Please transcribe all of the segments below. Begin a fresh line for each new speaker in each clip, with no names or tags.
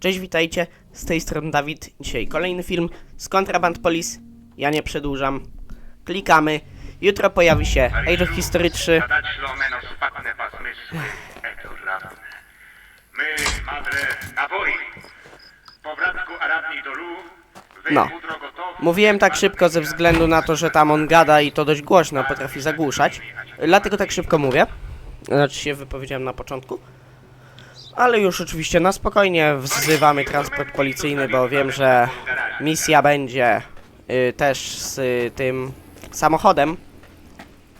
Cześć, witajcie, z tej strony Dawid. Dzisiaj kolejny film z Contraband Police. Ja nie przedłużam. Klikamy. Jutro pojawi się Age of History 3.
Zadać lo menos fatne was mysły, Hector Laban. My, madre, na boi. Po bratku Arabni do Lu, wy
No. Mówiłem tak szybko ze względu na to, że tam on gada i to dość głośno potrafi zagłuszać. Dlatego tak szybko mówię. Znaczy się wypowiedziałem na początku. Ale już oczywiście na spokojnie wzywamy transport policyjny, bo wiem, że misja będzie y, też z y, tym samochodem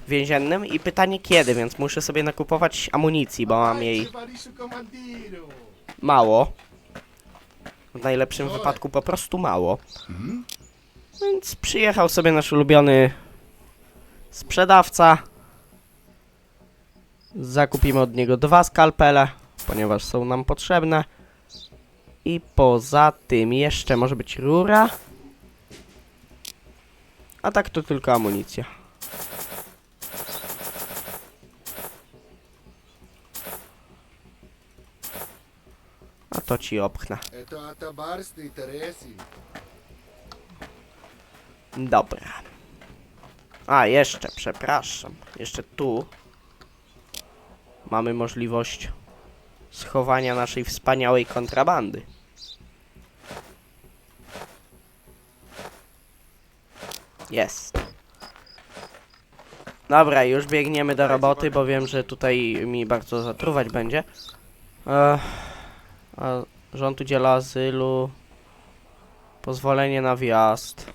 więziennym i pytanie kiedy, więc muszę sobie nakupować amunicji, bo mam jej mało. W najlepszym wypadku po prostu mało. Więc przyjechał sobie nasz ulubiony sprzedawca. Zakupimy od niego dwa skalpele, ponieważ są nam potrzebne. I poza tym jeszcze może być rura. A tak to tylko amunicja. A to ci opchnę. Dobra. A, jeszcze, przepraszam. Jeszcze tu mamy możliwość schowania naszej wspaniałej kontrabandy. Jest. Dobra, już biegniemy do roboty, bo wiem, że tutaj mi bardzo zatruwać będzie. Ech, a rząd udziela azylu. Pozwolenie na wjazd.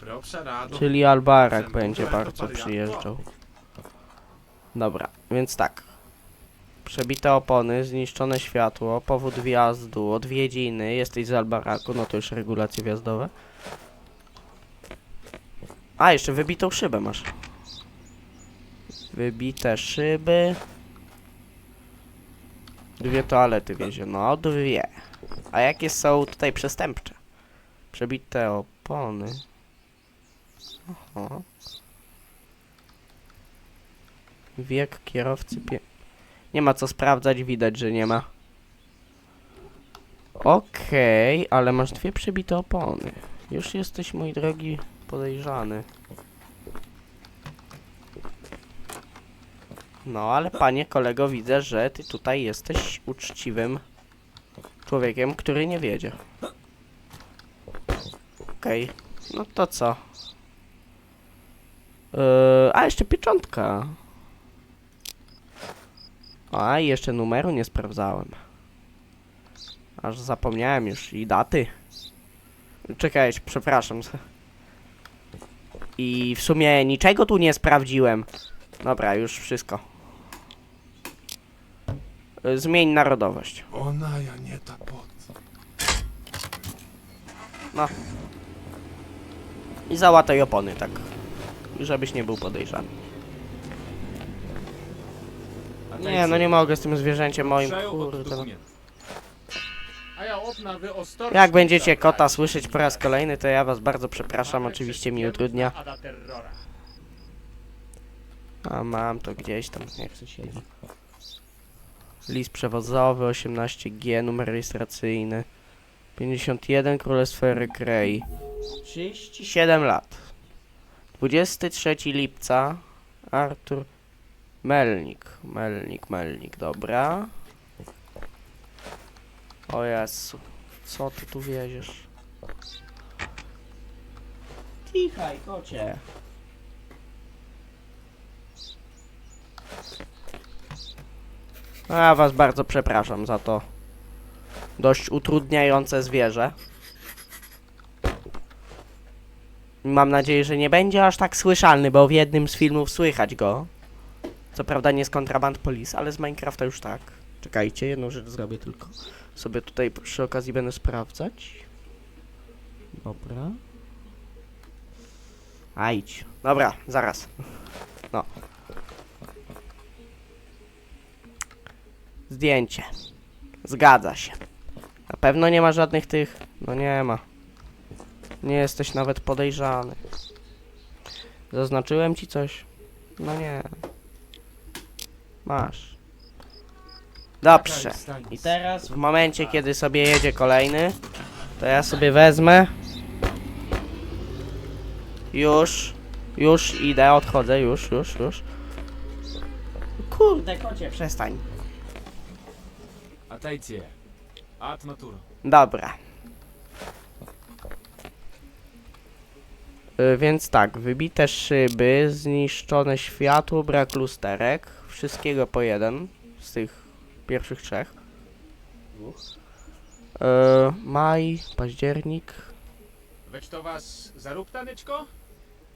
Proszę rado.
Czyli Albarak będzie bardzo przyjeżdżał. Dobra, więc tak. Przebite opony, zniszczone światło, powód wjazdu, odwiedziny, jesteś z Albaraku, no to już regulacje wjazdowe. A, jeszcze wybitą szybę masz. Wybite szyby. Dwie toalety wiezie, no dwie. A jakie są tutaj przestępcze? Przebite opony. Oho. Wiek kierowcy pie... Nie ma co sprawdzać, widać, że nie ma. Okej, ale masz dwie przebite opony. Już jesteś, mój drogi, podejrzany. No, ale panie kolego, widzę, że ty tutaj jesteś uczciwym człowiekiem, który nie wiedzie. Okej, no to co? Yy, a, jeszcze pieczątka. A, i jeszcze numeru nie sprawdzałem. Aż zapomniałem już i daty. Czekaj, przepraszam. I w sumie niczego tu nie sprawdziłem. Dobra, już wszystko. Zmień narodowość.
Ona ja nie ta pod.
No. I załataj opony, tak. Żebyś nie był podejrzany. Nie, no nie mogę z tym zwierzęciem moim, kurde. Jak będziecie kota słyszeć po raz kolejny, to ja was bardzo przepraszam, oczywiście mi utrudnia. A mam to gdzieś tam, jak to się List przewozowy, 18G, numer rejestracyjny. 51, Królestwo Grey. 37 lat. 23 lipca. Artur Melnik. Melnik, Melnik, dobra. O Jezu. Co ty tu wieziesz? Cichaj, kocie. Ja was bardzo przepraszam za to dość utrudniające zwierzę. Mam nadzieję, że nie będzie aż tak słyszalny, bo w jednym z filmów słychać go. Co prawda nie z Contraband Police, ale z Minecrafta już tak. Czekajcie, jedną rzecz zrobię tylko. Sobie tutaj przy okazji będę sprawdzać. Dobra. A idź. Dobra, zaraz. No. Zdjęcie. Zgadza się. Na pewno nie ma żadnych tych. No nie ma. Nie jesteś nawet podejrzany. Zaznaczyłem ci coś? No nie. Masz. Dobrze. I teraz w momencie, kiedy sobie jedzie kolejny, to ja sobie wezmę. Już. Już idę, odchodzę, już, już, już. Kurde, kocie, przestań.
Atajcie. At natura.
Dobra. Y, więc tak, wybite szyby, zniszczone światło, brak lusterek. Wszystkiego po jeden z tych pierwszych trzech. Y, maj, październik,
to was zarób taneczko?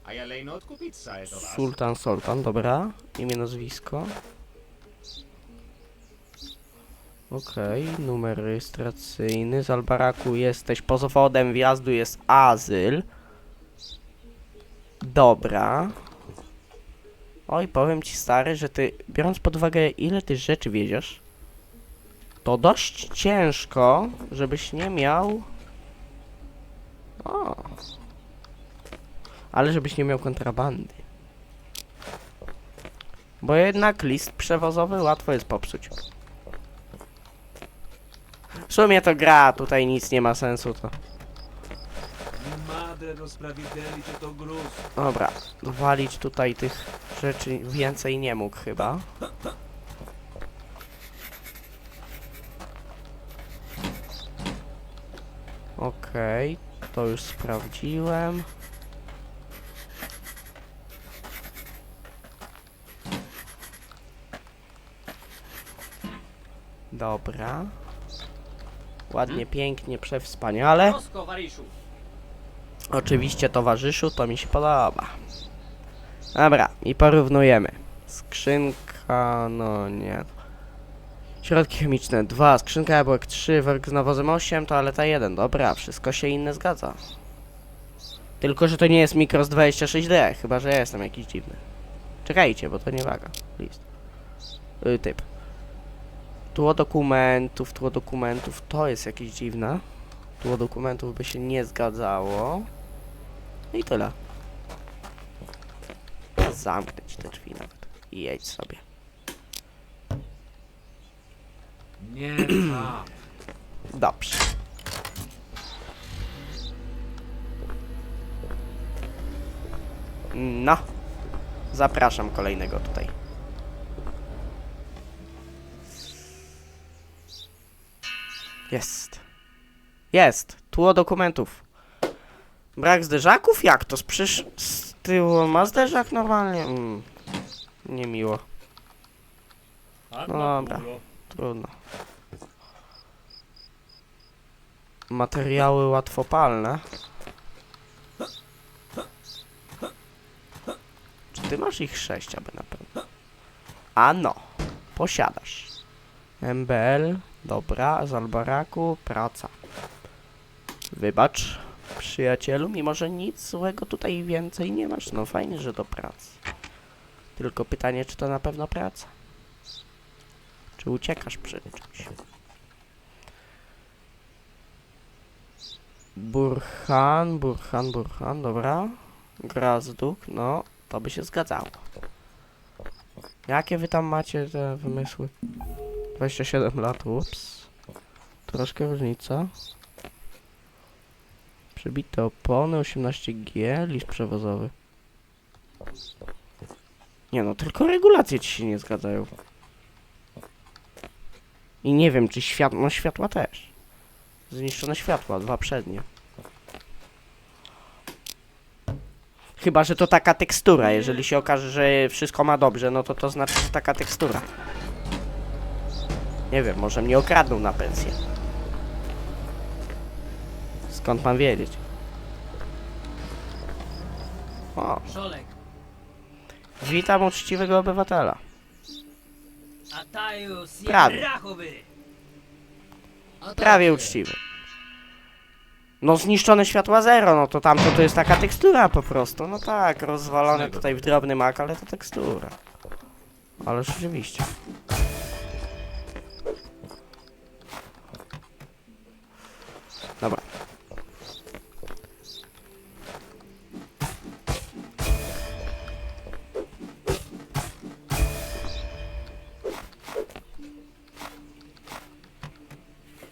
A ja lejno odkupić saję to was.
Sultan Soltan, dobra. Imię, nazwisko. Okej, numer rejestracyjny. Z Albaraku jesteś pozowodem wjazdu jest azyl. Dobra. Oj, powiem ci stary, że ty, biorąc pod uwagę ile ty rzeczy wiedziesz, to dość ciężko, żebyś nie miał... O. Ale żebyś nie miał kontrabandy. Bo jednak list przewozowy łatwo jest popsuć. W sumie to gra, tutaj nic nie ma sensu to.
Madre rozprawiedliwie to gruz.
Dobra, walić tutaj tych rzeczy więcej nie mógł chyba. Okej, to już sprawdziłem. Dobra. Ładnie, pięknie, przewspaniale. Oczywiście towarzyszu, to mi się podoba. Dobra, i porównujemy. Skrzynka, no nie. Środki chemiczne 2, skrzynka jabłek 3, work z nawozem 8, toaleta 1. Dobra, wszystko się inne zgadza. Tylko, że to nie jest Micros 26D, chyba, że ja jestem jakiś dziwny. Czekajcie, bo to nie waga. List. Y, typ. Tło dokumentów, tło dokumentów, to jest jakieś dziwne. Tło dokumentów by się nie zgadzało. No i tyle. Zamknąć te drzwi nawet. I jedź sobie.
Nie.
Dobrze. No. Zapraszam kolejnego tutaj. Jest. Jest. Tło dokumentów. Brak zderzaków? Jak to? Przecież z tyłu ma zderzak normalnie? Mm. Niemiło. Dobra. Trudno. Materiały łatwopalne. Czy ty masz ich sześć, aby na pewno? A no, posiadasz. MBL, dobra, z Albaraku, praca. Wybacz, przyjacielu, mimo że nic złego tutaj więcej nie masz. No fajnie, że do pracy. Tylko pytanie, czy to na pewno praca? Czy uciekasz przed czymś? Burhan, Burhan, Burhan, dobra. Grazduk, no, to by się zgadzało. Jakie wy tam macie te wymysły? 27 lat, ups. Troszkę różnica. Przebite opony, 18G, list przewozowy. Nie no, tylko regulacje ci się nie zgadzają. I nie wiem, czy światło, no światła też. Zniszczone światła, dwa przednie. Chyba, że to taka tekstura. Jeżeli się okaże, że wszystko ma dobrze, no to to znaczy, że taka tekstura. Nie wiem, może mnie okradną na pensję. Skąd mam wiedzieć? O,
Szolek,
witam uczciwego obywatela.
a Tajus
Prawie.
Rachowy.
Prawie uczciwy. No zniszczone światła zero, no to tamto to jest taka tekstura po prostu. No tak, rozwalone tutaj w drobny mak, ale to tekstura. Ale rzeczywiście. Dobra.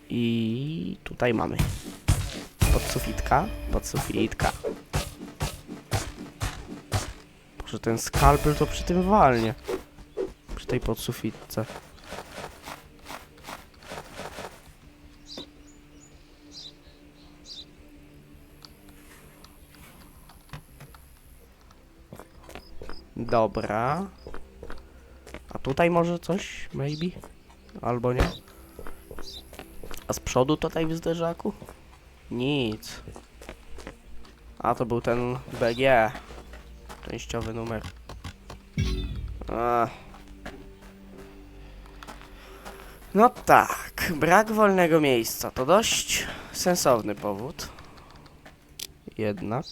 I tutaj mamy. Podsufitka, podsufitka. Boże, ten skalpel to przy tym walnie. Przy tej podsufitce. Dobra. A tutaj może coś? Maybe? Albo nie? Przodu tutaj w zderzaku? Nic. A to był ten BG. Częściowy numer. A. No tak, brak wolnego miejsca to dość sensowny powód. Jednak.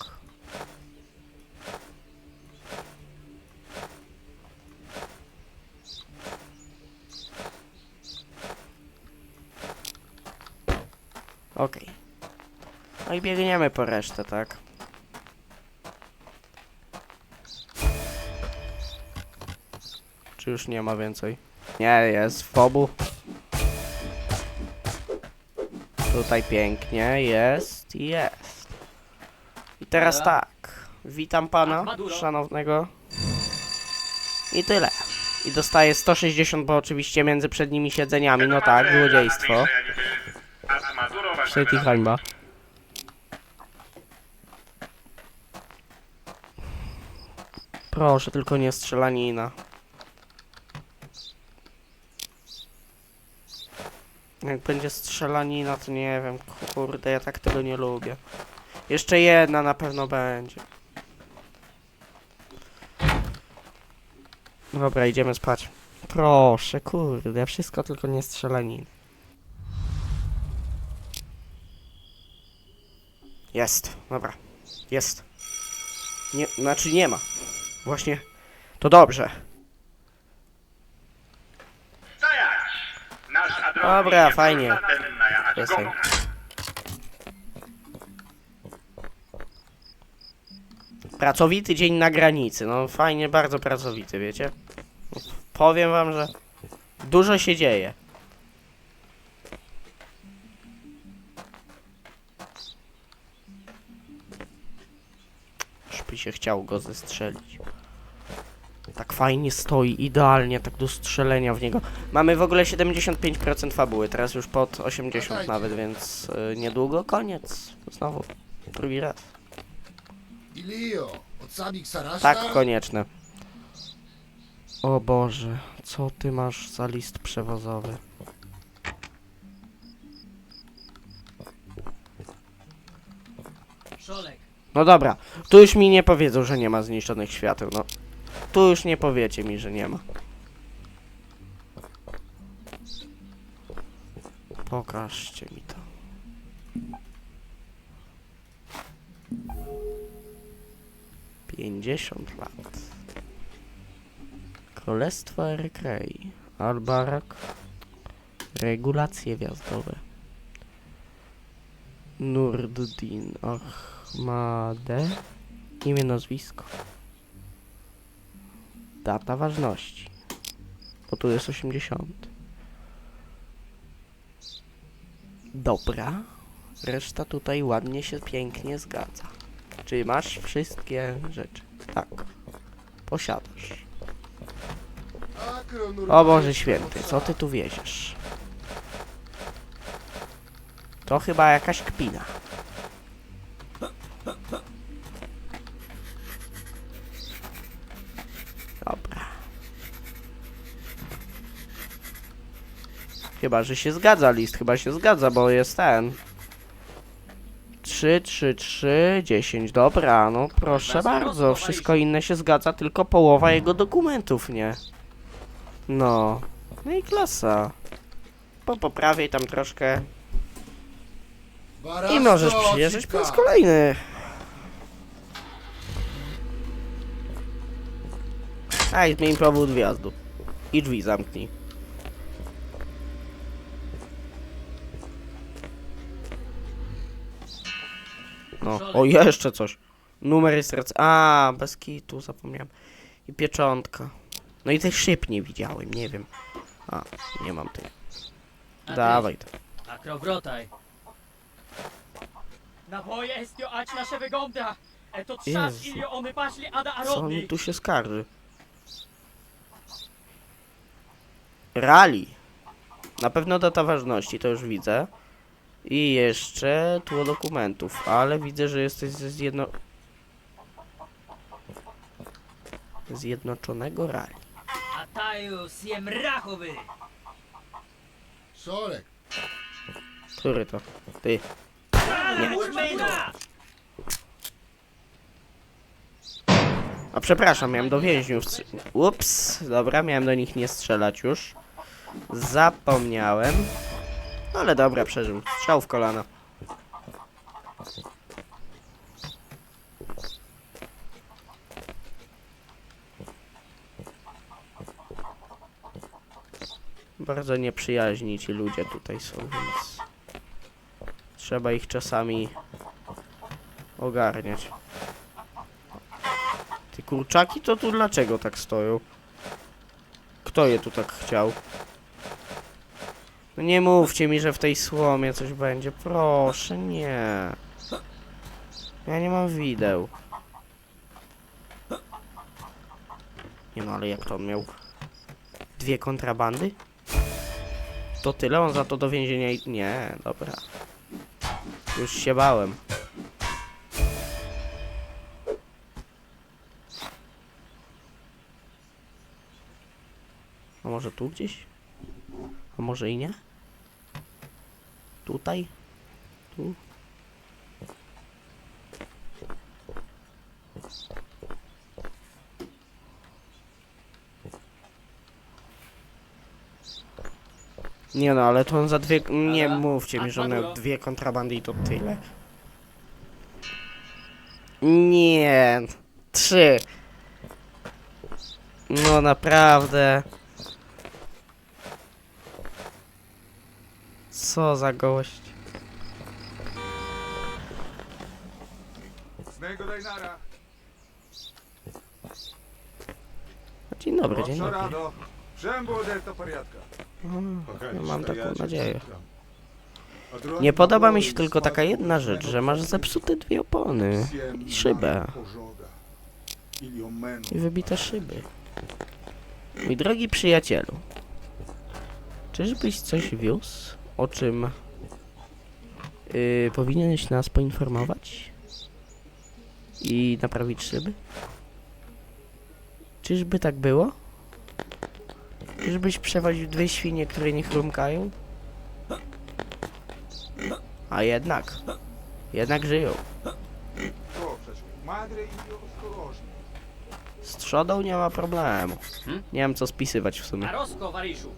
Okej. No i biegniemy po resztę, tak? Czy już nie ma więcej? Nie, jest fobu. Tutaj pięknie, jest, jest. I teraz tak. Witam pana, szanownego. I tyle. I dostaję 160, bo oczywiście między przednimi siedzeniami, no tak, złodziejstwo. I hańba. Proszę, tylko nie strzelanina. Jak będzie strzelanina, to nie wiem, kurde, ja tak tego nie lubię. Jeszcze jedna na pewno będzie. Dobra, idziemy spać. Proszę, kurde, wszystko tylko nie strzelanina. Jest, dobra. Jest. Nie, znaczy nie ma. Właśnie. To dobrze. Dobra, fajnie.
gumą.
Pracowity dzień na granicy. No fajnie, bardzo pracowity, wiecie? Powiem wam, że dużo się dzieje. Się chciał go zestrzelić. Tak fajnie stoi, idealnie, tak do strzelenia w niego. Mamy w ogóle 75% fabuły, teraz już pod 80 nawet, więc y, niedługo koniec. Znowu, drugi raz. Tak, konieczne. O Boże, co ty masz za list przewozowy? No dobra, tu już mi nie powiedzą, że nie ma zniszczonych świateł, no. Tu już nie powiecie mi, że nie ma. Pokażcie mi to. Pięćdziesiąt lat. Królestwo Erykrei. Albarak. Regulacje wjazdowe. Nurduddin Ahmade. Imię, nazwisko. Data ważności. Bo tu jest 80. Dobra. Reszta tutaj ładnie się pięknie zgadza. Czyli masz wszystkie rzeczy. Tak. Posiadasz. O Boże Święty, co ty tu wieziesz? To chyba jakaś kpina. Dobra. Chyba, że się zgadza list, chyba się zgadza, bo jest ten. 3, 3, 3, 10, dobra, no proszę bardzo, wszystko inne się zgadza, tylko połowa jego dokumentów, nie? No, no i klasa. Po poprawiej tam troszkę i możesz przyjeżdżać po raz kolejny. A i zmień powód wjazdu. I drzwi zamknij. No, o jeszcze coś. Numer jest rec... A, bez kitu, zapomniałem. I pieczątka. No i tych szyb nie widziałem, nie wiem. A, nie mam.
A ty?
Dawaj to.
Akrowrotaj.
Naboje estio ać nasze wygląda. E to
Jezu.
trzas ilio one paszli ada
Co on tu się skarży? Rally. Na pewno data ważności, to już widzę. I jeszcze tło dokumentów, ale widzę, że jesteś ze zjedno... Zjednoczonego rally.
Ataju siem rachowy.
Szorek,
Który to? Ty. A przepraszam, miałem do więźniów. Ups, dobra, miałem do nich nie strzelać już. Zapomniałem. Ale dobra, przeżył. Strzał w kolano. Bardzo nieprzyjaźni ci ludzie tutaj są, więc trzeba ich czasami ogarniać. Te kurczaki to tu dlaczego tak stoją? Kto je tu tak chciał? No nie mówcie mi, że w tej słomie coś będzie. Proszę, nie. Ja nie mam wideł. Nie no, ale jak to on miał? Dwie kontrabandy? To tyle? On za to do więzienia i... Nie, dobra. Już się bałem. A może tu gdzieś? A może i nie? Tutaj? Tu? Nie no, ale to on za dwie... Nie mówcie mi, że on miał
Armaduro.
dwie kontrabandy i to tyle. Nie. Trzy. No naprawdę. Co za gość. Dzień dobry, dzień dobry. No, mam taką nadzieję. Nie podoba mi się tylko taka jedna rzecz, że masz zepsute dwie opony i szybę. I wybite szyby. Mój drogi przyjacielu, czyżbyś coś wiózł? O czym yy, powinieneś nas poinformować? I naprawić szyby? Czyżby tak było? Czyżbyś przewoził dwie świnie, które nie chrumkają? A jednak. Jednak żyją. Z trzodą nie ma problemu. Nie wiem co spisywać w sumie.
Wariszu.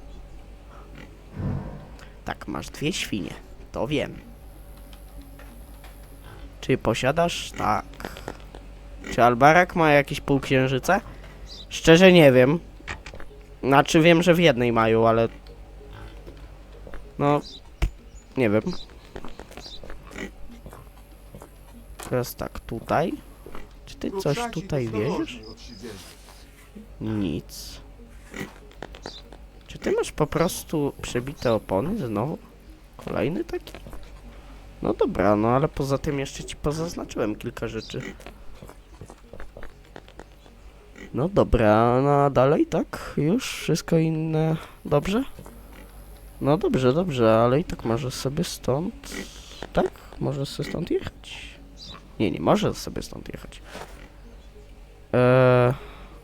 Tak, masz dwie świnie. To wiem. Czy posiadasz? Tak. Czy Albarak ma jakieś półksiężyce? Szczerze nie wiem. Znaczy wiem, że w jednej mają, ale... No... Nie wiem. Teraz tak, tutaj. Czy ty coś
Ruszajcie
tutaj
od siedzenia.
Nic. Czy ty masz po prostu przebite opony znowu? Kolejny taki? No dobra, no ale poza tym jeszcze ci pozaznaczyłem kilka rzeczy. No dobra, no a dalej tak? Już? Wszystko inne dobrze? No dobrze, dobrze, ale i tak możesz sobie stąd... Tak? Możesz sobie stąd jechać. Nie, nie możesz sobie stąd jechać. Eee...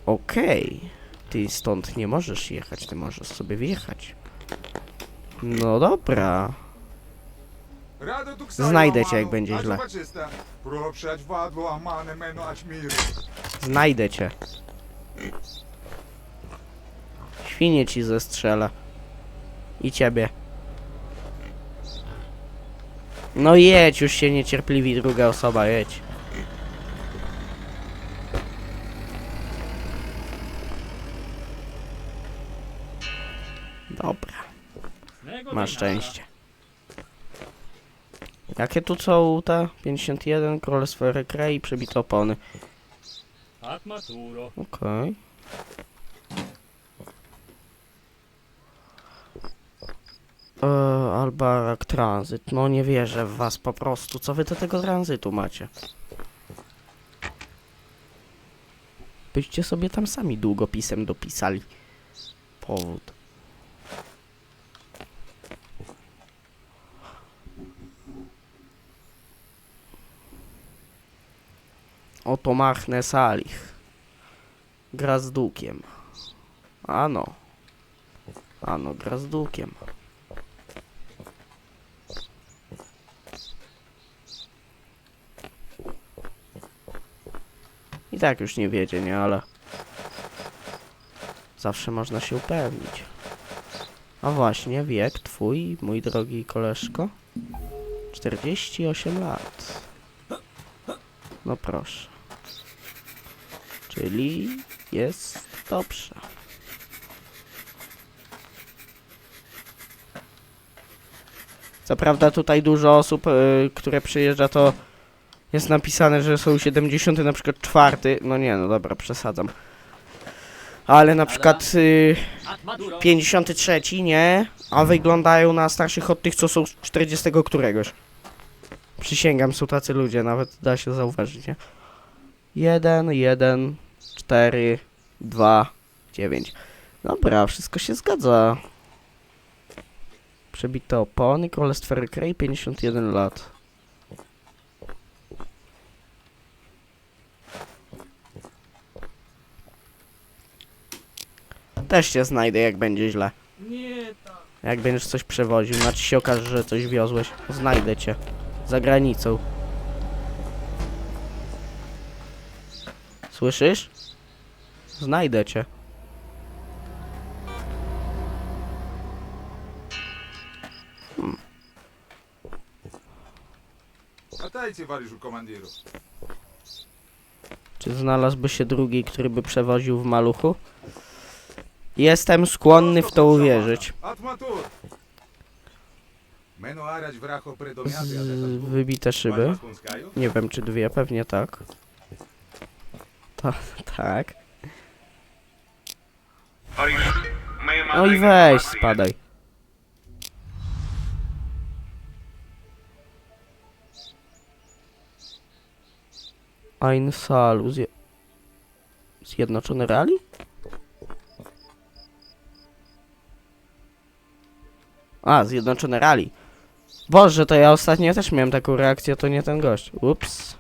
Okej. Ty stąd nie możesz jechać, ty możesz sobie wyjechać. No dobra. Znajdę cię, jak będzie źle. Znajdę cię. Świnie ci zestrzelę. I ciebie. No jedź, już się niecierpliwi druga osoba, jedź. Masz szczęście. Jakie tu są te? 51, Królestwo Rekre i przebite opony.
Atmaturo.
Okej. E, Albarak Tranzyt. No nie wierzę w was po prostu. Co wy do tego tranzytu macie? Byście sobie tam sami długopisem dopisali. Powód. Oto machnę salich. Gra z dukiem. Ano. Ano, gra z dukiem. I tak już nie wiedzie, nie? Ale... Zawsze można się upewnić. A właśnie, wiek twój, mój drogi koleżko? 48 lat. No proszę. Czyli jest dobrze. Co prawda tutaj dużo osób, y, które przyjeżdża, to jest napisane, że są 70 na przykład czwarty. No nie, no dobra, przesadzam. Ale na przykład y,
At Maduro.
53, nie? A wyglądają na starszych od tych, co są z 40 któregoś. Przysięgam, są tacy ludzie, nawet da się zauważyć, nie? 1, 1, 4, 2, 9. Dobra, wszystko się zgadza. Przebite opony, kolestwery Cray, 51 lat. Też cię znajdę, jak będzie źle.
Nie tak.
Jak będziesz coś przewoził, znaczy się okaże, że coś wiozłeś, znajdę cię. Za granicą. Słyszysz? Znajdę cię.
Hmm. Witajcie, Wariszu, komandiru.
Czy znalazłby się drugi, który by przewoził w maluchu? Jestem skłonny w to uwierzyć. Z wybite szyby. Nie wiem, czy dwie, pewnie tak. Ta, tak.
My
No weź, spadaj. Ein Salu, zje... Zjednoczone Rali? A, Zjednoczone Rali. Boże, to ja ostatnio też miałem taką reakcję, to nie ten gość. Ups.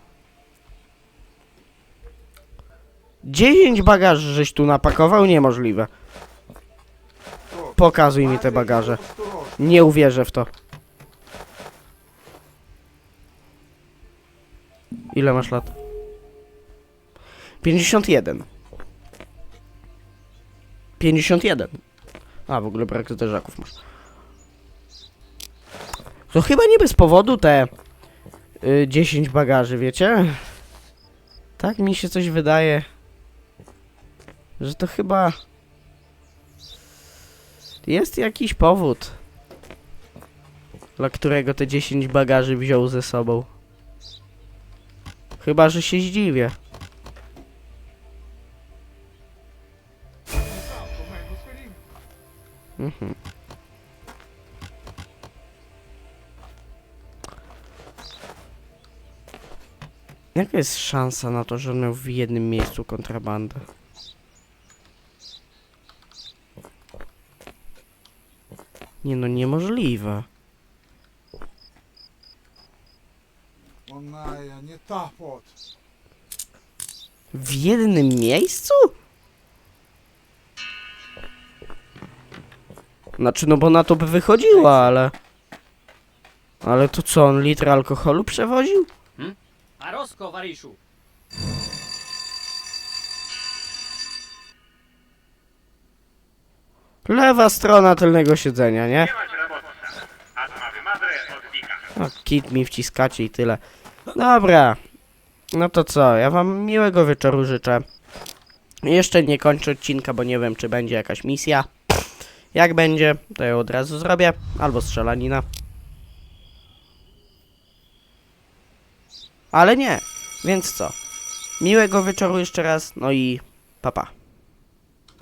10 bagaży żeś tu napakował? Niemożliwe. Pokazuj mi te bagaże. Nie uwierzę w to. Ile masz lat? 51. 51. A, w ogóle brak zderzaków masz. To chyba nie bez powodu te y, 10 bagaży, wiecie? Tak mi się coś wydaje, że to chyba jest jakiś powód dla którego te 10 bagaży wziął ze sobą. Chyba, że się zdziwię. Mhm. Jaka jest szansa na to, że on miał w jednym miejscu kontrabandę? Nie no, niemożliwe.
Ona ja nie tapot.
W jednym miejscu? Znaczy, no bo na to by wychodziła, ale... Ale to co, on litr alkoholu przewoził? Hmm?
A Rosko, Wariszu!
Lewa strona tylnego siedzenia, nie? No, kit mi wciskacie i tyle. Dobra. No to co, ja wam miłego wieczoru życzę. Jeszcze nie kończę odcinka, bo nie wiem, czy będzie jakaś misja. Jak będzie, to ja od razu zrobię. Albo strzelanina. Ale nie. Więc co? Miłego wieczoru jeszcze raz, no i papa. Pa.